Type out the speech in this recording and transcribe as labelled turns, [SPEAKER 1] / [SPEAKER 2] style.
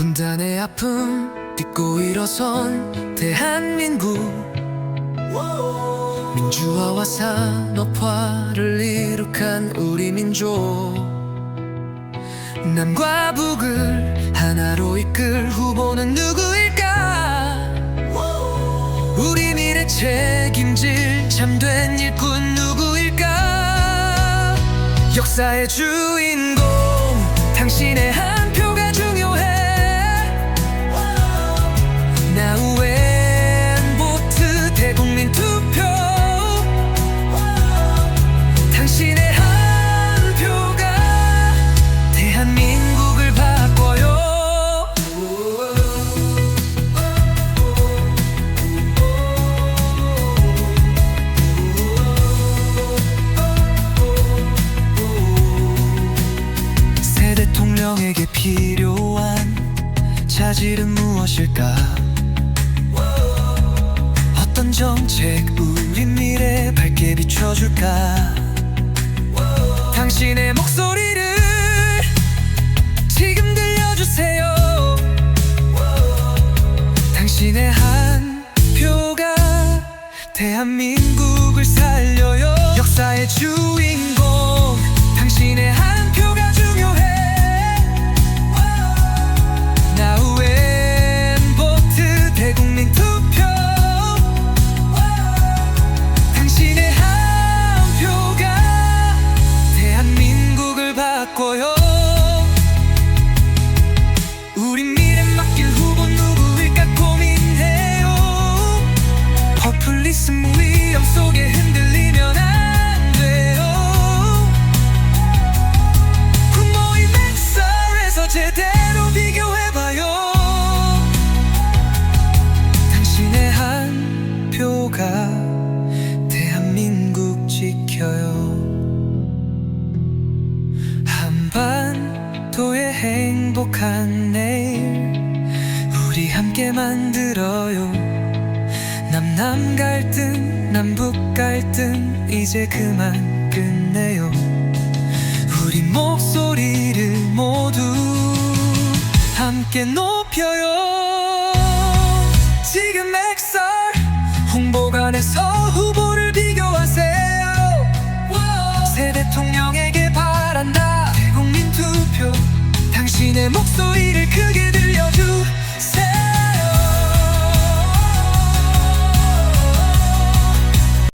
[SPEAKER 1] 분단의 아픔 딛고 일어선 대한민국. 민주화와 산업화를 이룩한 우리 민족. 남과 북을 하나로 이끌 후보는 누구일까? 우리 미래 책임질 참된 일꾼 누구일까? 역사의 주인공 새 대통령에게 필요한 자질은 무엇일까? 어떤 정책 우리 미래 밝게 비춰줄까? 당신의 목소리를 지금 들려주세요. 당신의 한 표가 대한민국을 살려요. 바꿔요. 우리 미래 맡길 후보 누구일까 고민해요. 퍼플리즘 위험 속에 후에 행복한 내일? 우리 함께 만들어요. 남남 갈등 남북 갈등 이제 그만 끝내요. 우리 목소리를 모두 함께 높여요. 지금 엑설 홍보관에서 후보를 비교하세요. 새 대통령에게 soy